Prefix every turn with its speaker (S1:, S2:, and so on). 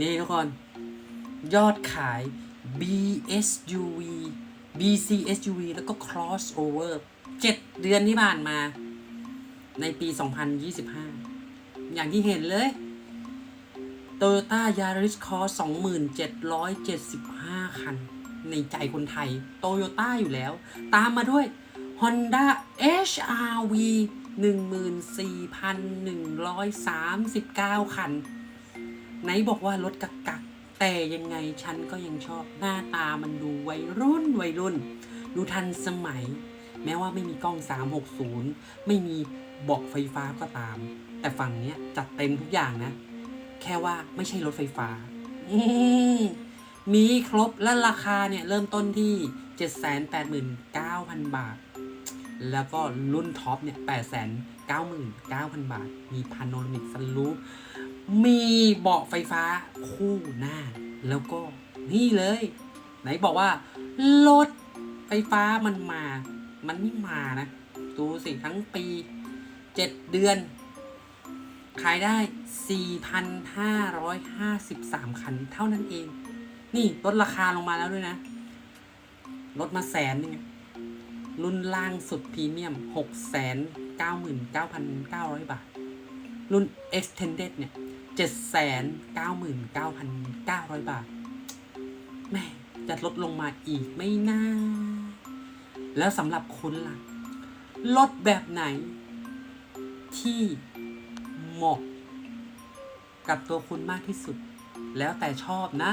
S1: นี่ทุกคน ยอดขาย BSUV BCSUV แล้วก็ crossover 7 เดือนที่ผ่านมา ในปี 2025 อย่างที่เห็นเลย Toyota Yaris Cross 2775 คัน ในใจคนไทย Toyota อยู่แล้ว ตามมาด้วย Honda HRV 14,139 คัน ไหนบอกว่ารถกักกักแต่ยังไงฉันก็ยังชอบหน้าตามันดูวัยรุ่นวัยรุ่น ดูทันสมัย แม้ว่าไม่มีกล้อง 360 ไม่มีบอกไฟฟ้าก็ตาม แต่ฝั่งเนี้ยจัดเต็มทุกอย่างนะ แค่ว่าไม่ใช่รถไฟฟ้า มีครบและราคาเนี่ย เริ่มต้นที่ 789,000 บาท แล้วก็รุ่นท็อปเนี่ย 899,000 บาท มีพาโนมิกสลูป มีเบาะไฟฟ้าคู่หน้า แล้วก็นี่เลย ไหนบอกว่า รถไฟฟ้ามันมา มันไม่มานะ ดูสิทั้งปี7เดือน ขายได้ 4,553 คันเท่านั้นเอง นี่ลดราคาลงมาแล้วด้วยนะ ลดมาแสนนึงรุ่นล่างสุดพรีเมียม 699,900 บาท รุ่น extended เนี่ย จ็ดแสนเก้าหมื่นเก้าพันเก้าร้อยบาทแม่จะลดลงมาอีกไม่น่า แล้วสำหรับคุณล่ะ ลดแบบไหน ที่เหมาะกับตัวคุณมากที่สุด แล้วแต่ชอบนะ